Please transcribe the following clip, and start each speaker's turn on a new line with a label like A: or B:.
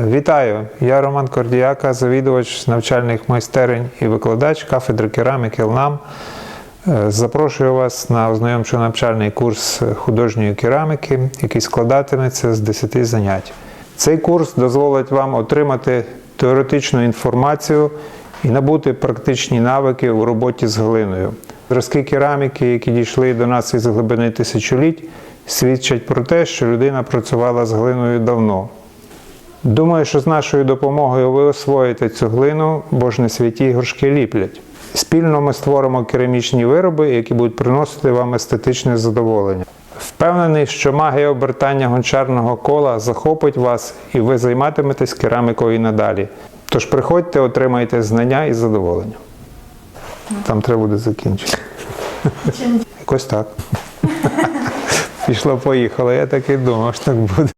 A: Вітаю! Я Роман Кордіяка, завідувач навчальних майстерень і викладач кафедри кераміки ЛНАМ. Е, Запрошую вас на ознайомчо-навчальний курс художньої кераміки, який складатиметься з 10 занять. Цей курс дозволить вам отримати теоретичну інформацію і набути практичні навики у роботі з глиною. Зразки кераміки, які дійшли до нас із глибини тисячоліть, свідчать про те, що людина працювала з глиною давно. Думаю, що з нашою допомогою ви освоїте цю глину, бо ж не святі горшки ліплять. Спільно ми створимо керамічні вироби, які будуть приносити вам естетичне задоволення. Впевнений, що магія обертання гончарного кола захопить вас і ви займатиметесь керамікою і надалі. Тож приходьте, отримайте знання і задоволення. Там треба буде закінчити. Якось так. Пішло, поїхало. Я так і думав, що так буде.